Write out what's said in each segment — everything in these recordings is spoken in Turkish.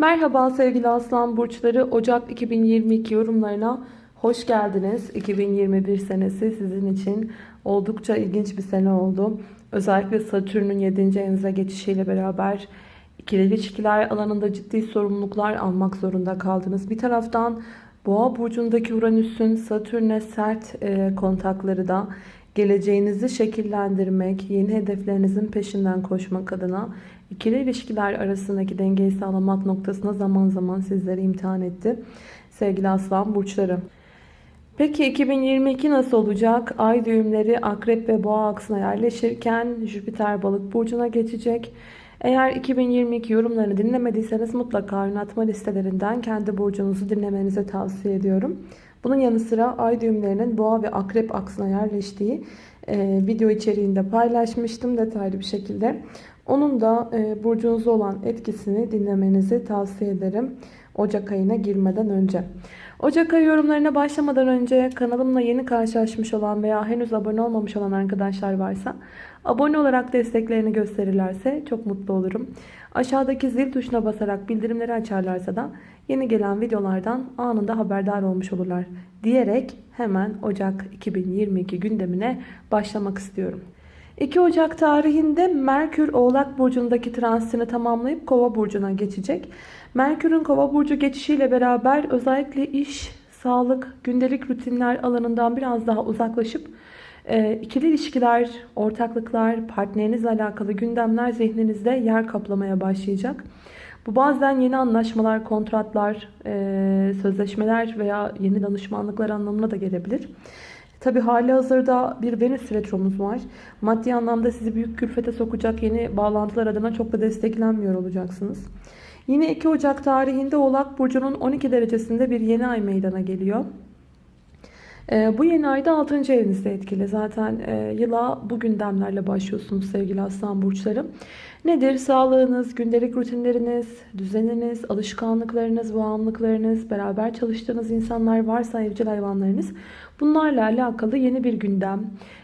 Merhaba sevgili Aslan Burçları. Ocak 2022 yorumlarına hoş geldiniz. 2021 senesi sizin için oldukça ilginç bir sene oldu. Özellikle Satürn'ün 7. evinize geçişiyle beraber ikili ilişkiler alanında ciddi sorumluluklar almak zorunda kaldınız. Bir taraftan Boğa burcundaki Uranüs'ün Satürn'e sert e, kontakları da geleceğinizi şekillendirmek, yeni hedeflerinizin peşinden koşmak adına ikili ilişkiler arasındaki dengeyi sağlamak noktasına zaman zaman sizleri imtihan etti. Sevgili Aslan burçları. Peki 2022 nasıl olacak? Ay düğümleri Akrep ve Boğa aksına yerleşirken Jüpiter Balık burcuna geçecek. Eğer 2022 yorumlarını dinlemediyseniz mutlaka oynatma listelerinden kendi burcunuzu dinlemenizi tavsiye ediyorum. Bunun yanı sıra ay düğümlerinin boğa ve akrep aksına yerleştiği e, video içeriğinde paylaşmıştım detaylı bir şekilde. Onun da e, burcunuza olan etkisini dinlemenizi tavsiye ederim Ocak ayına girmeden önce. Ocak ayı yorumlarına başlamadan önce kanalımla yeni karşılaşmış olan veya henüz abone olmamış olan arkadaşlar varsa abone olarak desteklerini gösterirlerse çok mutlu olurum. Aşağıdaki zil tuşuna basarak bildirimleri açarlarsa da yeni gelen videolardan anında haberdar olmuş olurlar diyerek hemen Ocak 2022 gündemine başlamak istiyorum. 2 Ocak tarihinde Merkür Oğlak Burcu'ndaki transitini tamamlayıp Kova Burcu'na geçecek. Merkür'ün Kova Burcu geçişiyle beraber özellikle iş, sağlık, gündelik rutinler alanından biraz daha uzaklaşıp e, ikili ilişkiler, ortaklıklar, partnerinizle alakalı gündemler zihninizde yer kaplamaya başlayacak. Bu bazen yeni anlaşmalar, kontratlar, e, sözleşmeler veya yeni danışmanlıklar anlamına da gelebilir. Tabi hali hazırda bir Venüs retromuz var. Maddi anlamda sizi büyük külfete sokacak yeni bağlantılar adına çok da desteklenmiyor olacaksınız. Yine 2 Ocak tarihinde Oğlak Burcu'nun 12 derecesinde bir yeni ay meydana geliyor. Ee, bu yeni ayda 6. evinizde etkili. Zaten e, yıla bu gündemlerle başlıyorsunuz sevgili aslan burçları. Nedir? Sağlığınız, gündelik rutinleriniz, düzeniniz, alışkanlıklarınız, bağımlılıklarınız, beraber çalıştığınız insanlar varsa evcil hayvanlarınız. Bunlarla alakalı yeni bir gündem,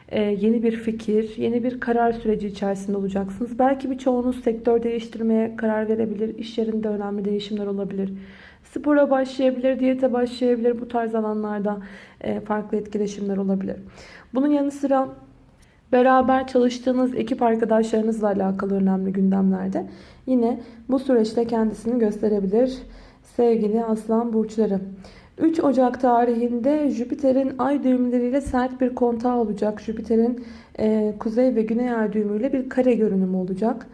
e, yeni bir fikir, yeni bir karar süreci içerisinde olacaksınız. Belki birçoğunuz sektör değiştirmeye karar verebilir. İş yerinde önemli değişimler olabilir. Spora başlayabilir, diyete başlayabilir. Bu tarz alanlarda e, farklı etkileşimler olabilir. Bunun yanı sıra beraber çalıştığınız ekip arkadaşlarınızla alakalı önemli gündemlerde yine bu süreçte kendisini gösterebilir sevgili aslan burçları. 3 Ocak tarihinde Jüpiter'in ay düğümleriyle sert bir kontağı olacak. Jüpiter'in e, kuzey ve güney ay düğümüyle bir kare görünümü olacak.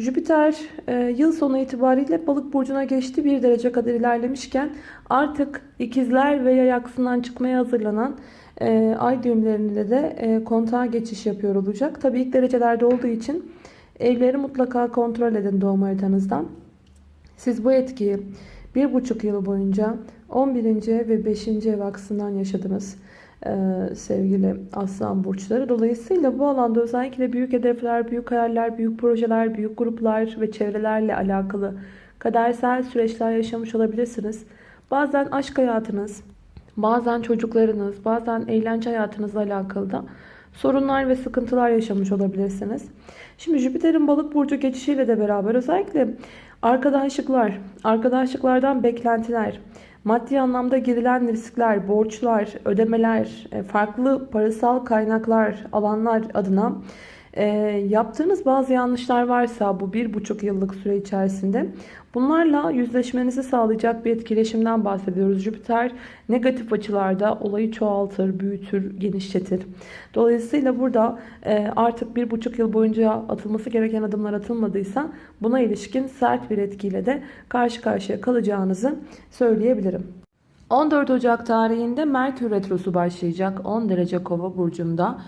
Jüpiter e, yıl sonu itibariyle balık burcuna geçti. Bir derece kadar ilerlemişken artık ikizler ve yay aksından çıkmaya hazırlanan e, ay düğümlerinde de e, kontağa geçiş yapıyor olacak. Tabii ilk derecelerde olduğu için evleri mutlaka kontrol edin doğum haritanızdan. Siz bu etkiyi bir buçuk yıl boyunca 11. ve 5. ev aksından yaşadınız sevgili aslan burçları. Dolayısıyla bu alanda özellikle büyük hedefler, büyük hayaller, büyük projeler, büyük gruplar ve çevrelerle alakalı kadersel süreçler yaşamış olabilirsiniz. Bazen aşk hayatınız, bazen çocuklarınız, bazen eğlence hayatınızla alakalı da sorunlar ve sıkıntılar yaşamış olabilirsiniz. Şimdi Jüpiter'in balık burcu geçişiyle de beraber özellikle arkadaşlıklar, arkadaşlıklardan beklentiler, maddi anlamda girilen riskler, borçlar, ödemeler, e, farklı parasal kaynaklar, alanlar adına e, yaptığınız bazı yanlışlar varsa bu bir buçuk yıllık süre içerisinde bunlarla yüzleşmenizi sağlayacak bir etkileşimden bahsediyoruz. Jüpiter negatif açılarda olayı çoğaltır, büyütür, genişletir. Dolayısıyla burada e, artık bir buçuk yıl boyunca atılması gereken adımlar atılmadıysa buna ilişkin sert bir etkiyle de karşı karşıya kalacağınızı söyleyebilirim. 14 Ocak tarihinde Merkür Retrosu başlayacak 10 derece kova burcunda.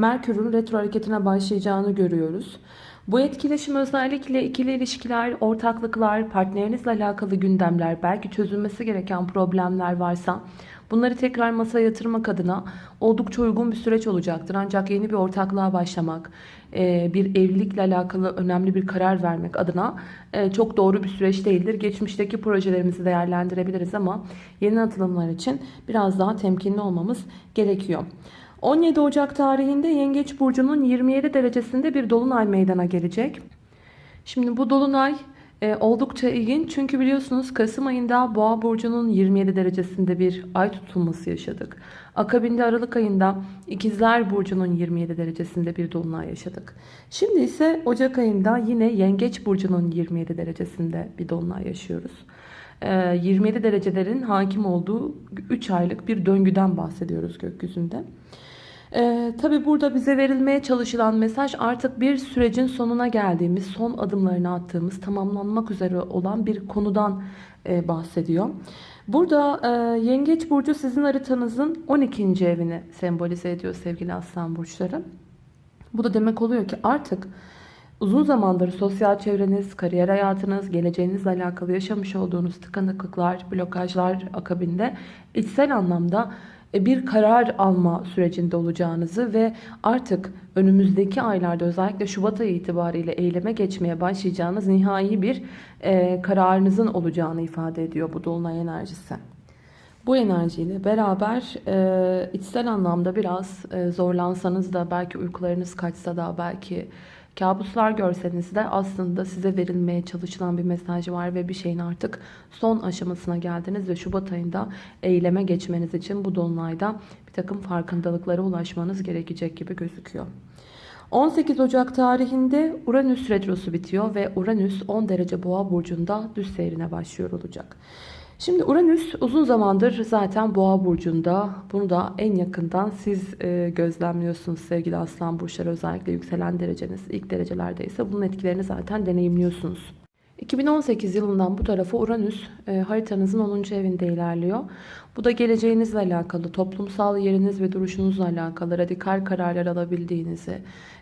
Merkür'ün retro hareketine başlayacağını görüyoruz. Bu etkileşim özellikle ikili ilişkiler, ortaklıklar, partnerinizle alakalı gündemler, belki çözülmesi gereken problemler varsa bunları tekrar masaya yatırmak adına oldukça uygun bir süreç olacaktır. Ancak yeni bir ortaklığa başlamak, e, bir evlilikle alakalı önemli bir karar vermek adına e, çok doğru bir süreç değildir. Geçmişteki projelerimizi değerlendirebiliriz ama yeni atılımlar için biraz daha temkinli olmamız gerekiyor. 17 Ocak tarihinde Yengeç Burcu'nun 27 derecesinde bir dolunay meydana gelecek. Şimdi bu dolunay E, oldukça ilginç çünkü biliyorsunuz Kasım ayında Boğa burcunun 27 derecesinde bir ay tutulması yaşadık. Akabinde Aralık ayında İkizler burcunun 27 derecesinde bir dolunay yaşadık. Şimdi ise Ocak ayında yine Yengeç burcunun 27 derecesinde bir dolunay yaşıyoruz. E, 27 derecelerin hakim olduğu 3 aylık bir döngüden bahsediyoruz gökyüzünde. Ee, tabii burada bize verilmeye çalışılan mesaj artık bir sürecin sonuna geldiğimiz, son adımlarını attığımız, tamamlanmak üzere olan bir konudan e, bahsediyor. Burada e, Yengeç Burcu sizin haritanızın 12. evini sembolize ediyor sevgili Aslan Burçları. Bu da demek oluyor ki artık uzun zamandır sosyal çevreniz, kariyer hayatınız, geleceğinizle alakalı yaşamış olduğunuz tıkanıklıklar, blokajlar akabinde içsel anlamda bir karar alma sürecinde olacağınızı ve artık önümüzdeki aylarda özellikle Şubat ayı itibariyle eyleme geçmeye başlayacağınız nihai bir e, kararınızın olacağını ifade ediyor bu dolunay enerjisi. Bu enerjiyle beraber e, içsel anlamda biraz e, zorlansanız da belki uykularınız kaçsa da belki kabuslar görseniz de aslında size verilmeye çalışılan bir mesaj var ve bir şeyin artık son aşamasına geldiniz ve Şubat ayında eyleme geçmeniz için bu dolunayda bir takım farkındalıklara ulaşmanız gerekecek gibi gözüküyor. 18 Ocak tarihinde Uranüs retrosu bitiyor ve Uranüs 10 derece boğa burcunda düz seyrine başlıyor olacak. Şimdi Uranüs uzun zamandır zaten Boğa burcunda. Bunu da en yakından siz e, gözlemliyorsunuz sevgili Aslan burçları özellikle yükselen dereceniz ilk derecelerde ise bunun etkilerini zaten deneyimliyorsunuz. 2018 yılından bu tarafa Uranüs e, haritanızın 10. evinde ilerliyor. Bu da geleceğinizle alakalı, toplumsal yeriniz ve duruşunuzla alakalı radikal kararlar alabildiğinizi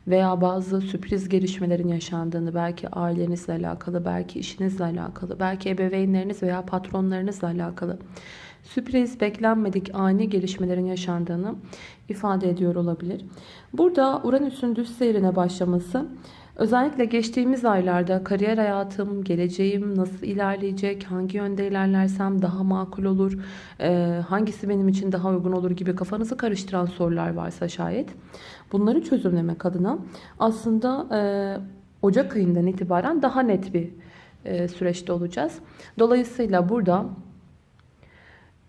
veya bazı sürpriz gelişmelerin yaşandığını, belki ailenizle alakalı, belki işinizle alakalı, belki ebeveynleriniz veya patronlarınızla alakalı sürpriz, beklenmedik ani gelişmelerin yaşandığını ifade ediyor olabilir. Burada Uranüs'ün düz seyrine başlaması Özellikle geçtiğimiz aylarda kariyer hayatım, geleceğim nasıl ilerleyecek, hangi yönde ilerlersem daha makul olur, hangisi benim için daha uygun olur gibi kafanızı karıştıran sorular varsa şayet bunları çözümlemek adına aslında Ocak ayından itibaren daha net bir süreçte olacağız. Dolayısıyla burada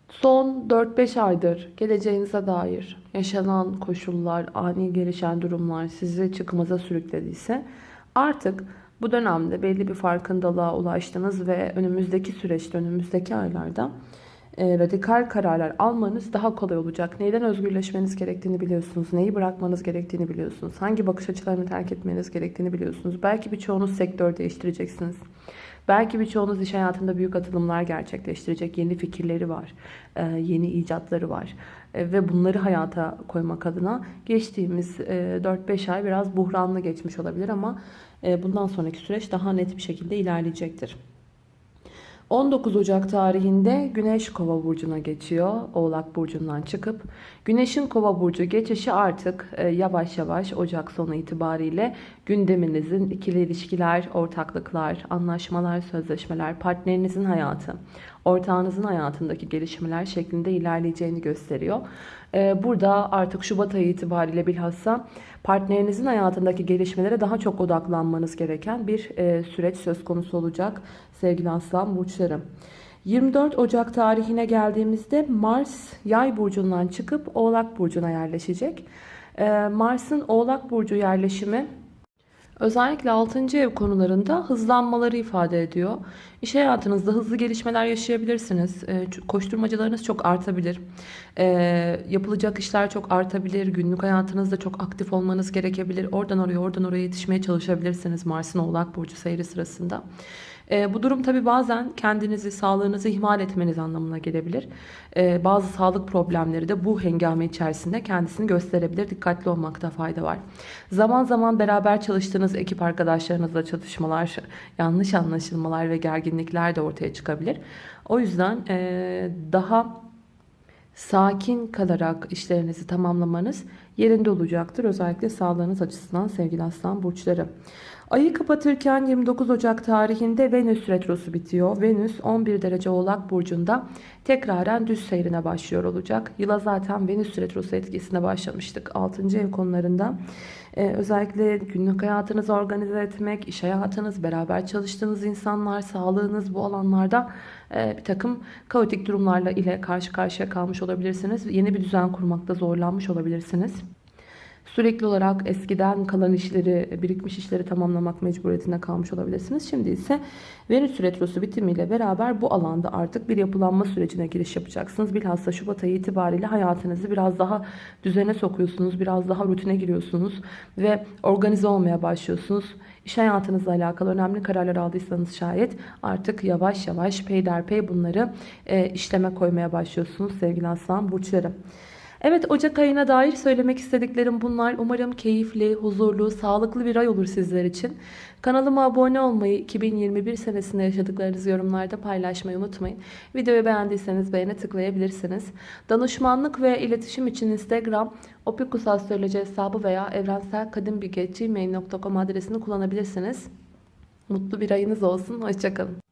Son 4-5 aydır geleceğinize dair yaşanan koşullar, ani gelişen durumlar sizi çıkmaza sürüklediyse artık bu dönemde belli bir farkındalığa ulaştınız ve önümüzdeki süreçte, önümüzdeki aylarda e, radikal kararlar almanız daha kolay olacak. Neyden özgürleşmeniz gerektiğini biliyorsunuz. Neyi bırakmanız gerektiğini biliyorsunuz. Hangi bakış açılarını terk etmeniz gerektiğini biliyorsunuz. Belki birçoğunuz sektör değiştireceksiniz. Belki birçoğunuz iş hayatında büyük atılımlar gerçekleştirecek. Yeni fikirleri var, e, yeni icatları var. E, ve bunları hayata koymak adına geçtiğimiz 4-5 ay biraz buhranlı geçmiş olabilir ama e, bundan sonraki süreç daha net bir şekilde ilerleyecektir. 19 Ocak tarihinde Güneş Kova burcuna geçiyor. Oğlak burcundan çıkıp Güneş'in Kova burcu geçişi artık e, yavaş yavaş Ocak sonu itibariyle gündeminizin ikili ilişkiler, ortaklıklar, anlaşmalar, sözleşmeler, partnerinizin hayatı, ortağınızın hayatındaki gelişmeler şeklinde ilerleyeceğini gösteriyor. E, burada artık Şubat ayı itibariyle bilhassa partnerinizin hayatındaki gelişmelere daha çok odaklanmanız gereken bir e, süreç söz konusu olacak sevgili aslan burçları. 24 Ocak tarihine geldiğimizde Mars yay burcundan çıkıp oğlak burcuna yerleşecek. Ee, Mars'ın oğlak burcu yerleşimi özellikle 6. ev konularında hızlanmaları ifade ediyor. İş hayatınızda hızlı gelişmeler yaşayabilirsiniz. Ee, koşturmacalarınız çok artabilir. Ee, yapılacak işler çok artabilir. Günlük hayatınızda çok aktif olmanız gerekebilir. Oradan oraya oradan oraya yetişmeye çalışabilirsiniz Mars'ın oğlak burcu seyri sırasında. E, bu durum tabi bazen kendinizi, sağlığınızı ihmal etmeniz anlamına gelebilir. E, bazı sağlık problemleri de bu hengame içerisinde kendisini gösterebilir. Dikkatli olmakta fayda var. Zaman zaman beraber çalıştığınız ekip arkadaşlarınızla çatışmalar, yanlış anlaşılmalar ve gerginlikler de ortaya çıkabilir. O yüzden e, daha sakin kalarak işlerinizi tamamlamanız yerinde olacaktır. Özellikle sağlığınız açısından sevgili aslan burçları. Ayı kapatırken 29 Ocak tarihinde Venüs retrosu bitiyor. Venüs 11 derece Oğlak burcunda tekraren düz seyrine başlıyor olacak. Yıla zaten Venüs retrosu etkisine başlamıştık 6. ev konularında. Ee, özellikle günlük hayatınızı organize etmek, iş hayatınız, beraber çalıştığınız insanlar, sağlığınız bu alanlarda e, bir takım kaotik durumlarla ile karşı karşıya kalmış olabilirsiniz. Yeni bir düzen kurmakta zorlanmış olabilirsiniz. Sürekli olarak eskiden kalan işleri, birikmiş işleri tamamlamak mecburiyetinde kalmış olabilirsiniz. Şimdi ise Venüs retrosu bitimiyle beraber bu alanda artık bir yapılanma sürecine giriş yapacaksınız. Bilhassa Şubat ayı itibariyle hayatınızı biraz daha düzene sokuyorsunuz, biraz daha rutine giriyorsunuz ve organize olmaya başlıyorsunuz. İş hayatınızla alakalı önemli kararlar aldıysanız şayet artık yavaş yavaş peyderpey bunları e, işleme koymaya başlıyorsunuz sevgili aslan burçları. Evet Ocak ayına dair söylemek istediklerim bunlar. Umarım keyifli, huzurlu, sağlıklı bir ay olur sizler için. Kanalıma abone olmayı, 2021 senesinde yaşadıklarınızı yorumlarda paylaşmayı unutmayın. Videoyu beğendiyseniz beğene tıklayabilirsiniz. Danışmanlık ve iletişim için Instagram, opikusastroloji hesabı veya evrenselkadimbilge.gmail.com adresini kullanabilirsiniz. Mutlu bir ayınız olsun. Hoşçakalın.